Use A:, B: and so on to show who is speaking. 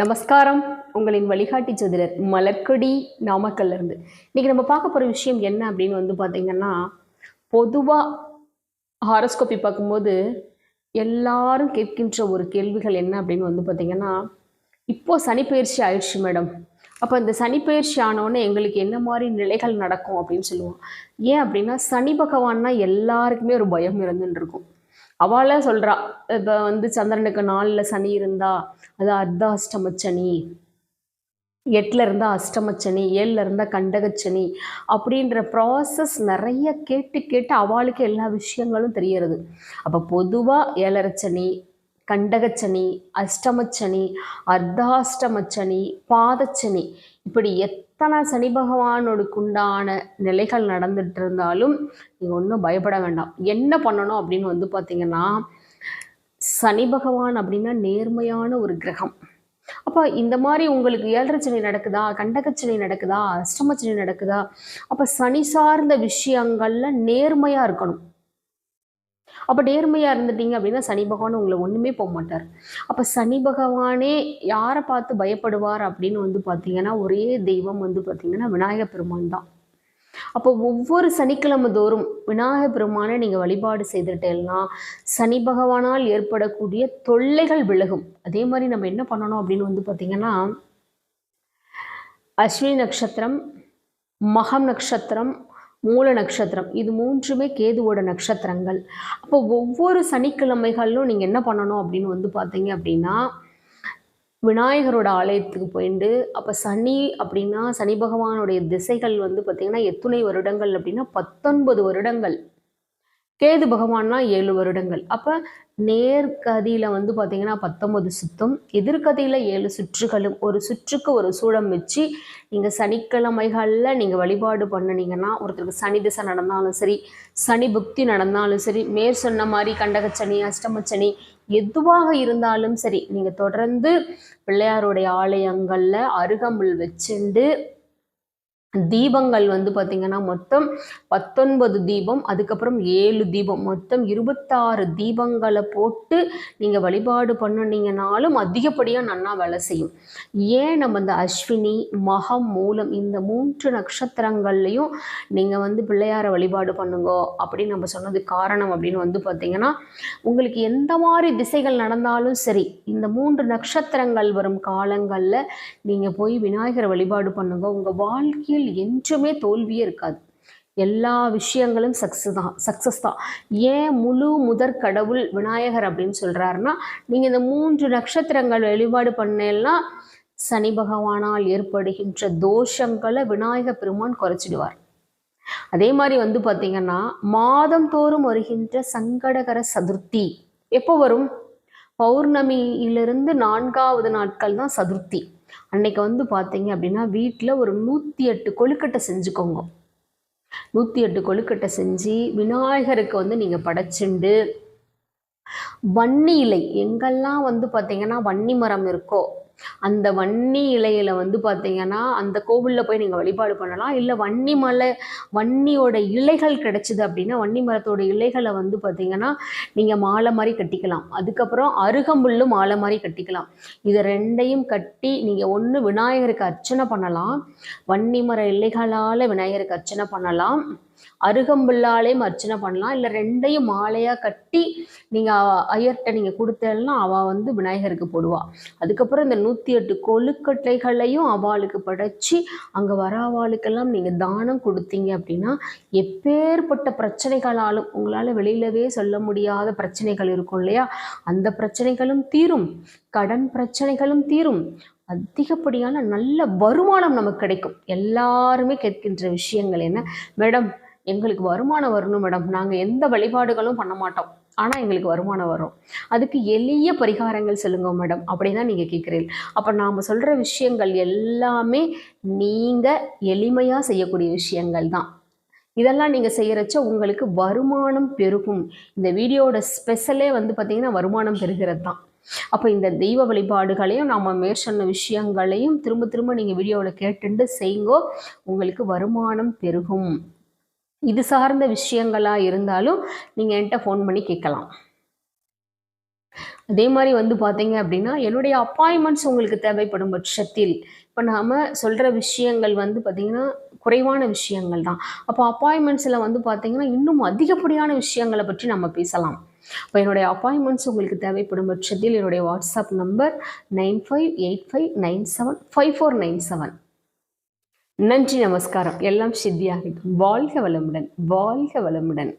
A: நமஸ்காரம். உங்களின் வழிகாட்டி ஜோதிடர் மலர்கொடி நாமக்கல்ல இருந்து இன்னைக்கு நம்ம பார்க்க போகிற விஷயம் என்ன அப்படின்னு வந்து பார்த்திங்கன்னா பொதுவாக ஹாரோஸ்கோப்பி பார்க்கும்போது எல்லாரும் கேட்கின்ற ஒரு கேள்விகள் என்ன அப்படின்னு வந்து பார்த்தீங்கன்னா இப்போ சனிப்பெயர்ச்சி ஆயிடுச்சு மேடம். அப்போ இந்த சனிப்பயிற்சி ஆனோடனே எங்களுக்கு என்ன மாதிரி நிலைகள் நடக்கும் அப்படின்னு சொல்லுவோம். ஏன் அப்படின்னா சனி பகவான்னா எல்லாருக்குமே ஒரு பயம் இருந்துன்னு இருக்கும். அவளே சொல்கிறா இப்போ வந்து சந்திரனுக்கு நாலில் சனி இருந்தா அது அர்த்தாஷ்டம சனி எட்டில் இருந்தால் அஷ்டமச்சனி ஏழில் இருந்தால் கண்டகச்சனி. அப்படின்ற ப்ராசஸ் நிறைய கேட்டு கேட்டு அவளுக்கு எல்லா விஷயங்களும் தெரியறது. அப்போ பொதுவாக ஏழரைச்சனி கண்டகச்சனி அஷ்டமச்சனி அர்த்தாஷ்டமச்சனி பாதச்சனி இப்படி எத் எத்தனை சனி பகவானோடுக்குண்டான நிலைகள் நடந்துட்டு இருந்தாலும் நீங்கள் ஒன்றும் பயப்பட வேண்டாம். என்ன பண்ணணும் அப்படின்னு வந்து பார்த்தீங்கன்னா சனி பகவான் அப்படின்னா நேர்மையான ஒரு கிரகம். அப்போ இந்த மாதிரி உங்களுக்கு ஏழரச்சனை நடக்குதா கண்டகச்சனை நடக்குதா அஷ்டமச்சனை நடக்குதா? அப்போ சனி சார்ந்த விஷயங்கள்ல நேர்மையாக இருக்கணும். அப்போ நேர்மையாக இருந்துட்டீங்க அப்படின்னா சனி பகவான் உங்களை ஒன்றுமே போக மாட்டார். அப்போ சனி பகவானே யாரை பார்த்து பயப்படுவார் அப்படின்னு வந்து பார்த்தீங்கன்னா ஒரே தெய்வம் வந்து பார்த்தீங்கன்னா விநாயகர் பெருமான் தான். அப்போ ஒவ்வொரு சனிக்கிழமை தோறும் விநாயகர் பெருமானை நீங்கள் வழிபாடு செய்துட்டேன்னா சனி பகவானால் ஏற்படக்கூடிய தொல்லைகள் விலகும். அதே மாதிரி நம்ம என்ன பண்ணணும் அப்படின்னு வந்து பார்த்தீங்கன்னா அஸ்வினி நட்சத்திரம் மகம் நட்சத்திரம் மூல நட்சத்திரம். இது மூன்றுமே கேதுவோட நட்சத்திரங்கள். அப்போ ஒவ்வொரு சனிக்கிழமைகளிலும் நீங்கள் என்ன பண்ணணும் அப்படின்னு வந்து பார்த்தீங்க அப்படின்னா விநாயகரோட ஆலயத்துக்கு போயிட்டு அப்போ சனி அப்படின்னா சனி பகவானுடைய திசைகள் வந்து பார்த்திங்கன்னா எத்துணை வருடங்கள் அப்படின்னா பத்தொன்பது வருடங்கள். கேது பகவான்னா ஏழு வருடங்கள். அப்போ நேர்கதியில் வந்து பார்த்தீங்கன்னா பத்தொன்பது சுத்தம் எதிர்கதியில் ஏழு சுற்றுகளும். ஒரு சுற்றுக்கு ஒரு சூடம் வச்சு நீங்கள் சனிக்கிழமைகளில் நீங்கள் வழிபாடு பண்ணினீங்கன்னா ஒருத்தருக்கு சனி திசை நடந்தாலும் சரி சனி புக்தி நடந்தாலும் சரி மேற் சொன்ன மாதிரி கண்டகச்சனி சனி எதுவாக இருந்தாலும் சரி நீங்கள் தொடர்ந்து பிள்ளையாருடைய ஆலயங்களில் அருகம்புல் வச்சுண்டு தீபங்கள் வந்து பார்த்திங்கன்னா மொத்தம் பத்தொன்பது தீபம் அதுக்கப்புறம் ஏழு தீபம். மொத்தம் இருபத்தாறு தீபங்களை போட்டு நீங்கள் வழிபாடு பண்ணினீங்கனாலும் அதிகப்படியாக நன்னா வேலை செய்யும். ஏன் நம்ம இந்த அஸ்வினி மகம் மூலம் இந்த மூன்று நட்சத்திரங்கள்லையும் நீங்கள் வந்து பிள்ளையாரை வழிபாடு பண்ணுங்க அப்படின்னு நம்ம சொன்னது காரணம் அப்படின்னு வந்து பார்த்திங்கன்னா உங்களுக்கு எந்த மாதிரி திசைகள் நடந்தாலும் சரி இந்த மூன்று நட்சத்திரங்கள் வரும் காலங்களில் நீங்கள் போய் விநாயகரை வழிபாடு பண்ணுங்க. உங்கள் வாழ்க்கையில் என்றுமே தோல்வியே இருக்காது. எல்லா விஷயங்களும் சக்ஸஸ் தான் சக்ஸஸ் தான். ஏன் முழு முதற் கடவுள் விநாயகர் அப்படின்னு சொல்கிறாருன்னா நீங்கள் இந்த மூன்று நட்சத்திரங்கள் வழிபாடு பண்ணேன்னா சனி பகவானால் ஏற்படுகின்ற தோஷங்களை விநாயக பெருமான் குறைச்சிடுவார். அதே மாதிரி வந்து பார்த்தீங்கன்னா மாதந்தோறும் வருகின்ற சங்கடகர சதுர்த்தி எப்போ வரும்? பௌர்ணமியிலிருந்து நான்காவது நாட்கள் தான் சதுர்த்தி. அன்னைக்கு வந்து பார்த்தீங்க அப்படின்னா வீட்டில் ஒரு நூற்றி எட்டு கொழுக்கட்டை செஞ்சுக்கோங்க. நூற்றி எட்டு கொழுக்கட்டை செஞ்சு விநாயகருக்கு வந்து நீங்கள் படைச்சுண்டு வன்னி இலை எங்கெல்லாம் வந்து பார்த்தீங்கன்னா வன்னி மரம் இருக்கோ அந்த வன்னி இலையில வந்து பார்த்தீங்கன்னா அந்த கோவிலில் போய் நீங்கள் வழிபாடு பண்ணலாம். இல்லை வன்னி மலை வன்னியோட இலைகள் கிடைச்சிது அப்படின்னா வன்னி மரத்தோட இலைகளை வந்து பார்த்தீங்கன்னா நீங்கள் மாலை மாதிரி கட்டிக்கலாம். அதுக்கப்புறம் அருகம்புல்லும் மாலை மாதிரி கட்டிக்கலாம். இதை ரெண்டையும் கட்டி நீங்கள் ஒன்று விநாயகருக்கு அர்ச்சனை பண்ணலாம். வன்னி மர இலைகளால் விநாயகருக்கு அர்ச்சனை பண்ணலாம். அருகம்புல்லாலையும் அர்ச்சனை பண்ணலாம். இல்லை ரெண்டையும் மாலையாக கட்டி நீங்கள் ஐயர்கிட்ட நீங்கள் கொடுத்தேன்னா அவள் வந்து விநாயகருக்கு போடுவாள் அதுக்கப்புறம் இந்த நூற்றி எட்டு கொழுக்கட்டைகளையும் அவளுக்கு படைச்சி அங்கே வர அவளுக்கெல்லாம் நீங்கள் தானம் கொடுத்தீங்க அப்படின்னா எப்பேற்பட்ட பிரச்சனைகளாலும் உங்களால் வெளியிலவே சொல்ல முடியாத பிரச்சனைகள் இருக்கும் இல்லையா? அந்த பிரச்சனைகளும் தீரும். கடன் பிரச்சனைகளும் தீரும். அதிகப்படியான நல்ல வருமானம் நமக்கு கிடைக்கும். எல்லாருமே கேட்கின்ற விஷயங்கள் என்ன? மேடம் எங்களுக்கு வருமானம் வரணும் மேடம் நாங்கள் எந்த வழிபாடுகளும் பண்ண மாட்டோம். ஆனால் எங்களுக்கு வருமானம் வரும். அதுக்கு எளிய பரிகாரங்கள் சொல்லுங்க மேடம் அப்படி தான் நீங்கள் கேட்குறீங்க அப்போ நாம் சொல்கிற விஷயங்கள் எல்லாமே நீங்கள் எளிமையாக செய்யக்கூடிய விஷயங்கள் தான். இதெல்லாம் நீங்கள் செய்கிறச்ச உங்களுக்கு வருமானம் பெருகும். இந்த வீடியோட ஸ்பெஷலே வந்து பார்த்திங்கன்னா வருமானம் பெறுகிறது தான். அப்போ இந்த தெய்வ வழிபாடுகளையும் நாம் மேற்சொன்ன விஷயங்களையும் திரும்ப திரும்ப நீங்கள் வீடியோவில் கேட்டுண்டு செய்யுங்கோ உங்களுக்கு வருமானம் பெருகும். இது சார்ந்த விஷயங்களாக இருந்தாலும் நீங்கள் என்கிட்ட ஃபோன் பண்ணி கேட்கலாம். அதே மாதிரி வந்து பார்த்தீங்க அப்படின்னா என்னுடைய அப்பாயின்மெண்ட்ஸ் உங்களுக்கு தேவைப்படும் பட்சத்தில் இப்போ நாம் சொல்கிற விஷயங்கள் வந்து பார்த்திங்கன்னா குறைவான விஷயங்கள் தான். அப்போ அப்பாயின்மெண்ட்ஸில் வந்து பார்த்திங்கன்னா இன்னும் அதிகப்படியான விஷயங்களை பற்றி நம்ம பேசலாம். இப்போ என்னுடைய அப்பாயின்மெண்ட்ஸ் உங்களுக்கு தேவைப்படும் பட்சத்தில் என்னுடைய WhatsApp number nine five eight five nine seven five four nine seven. நன்றி நமஸ்காரம். எல்லாம் சித்தியாகட்டும் வாழ்க வளமுடன் வாழ்க வளமுடன்.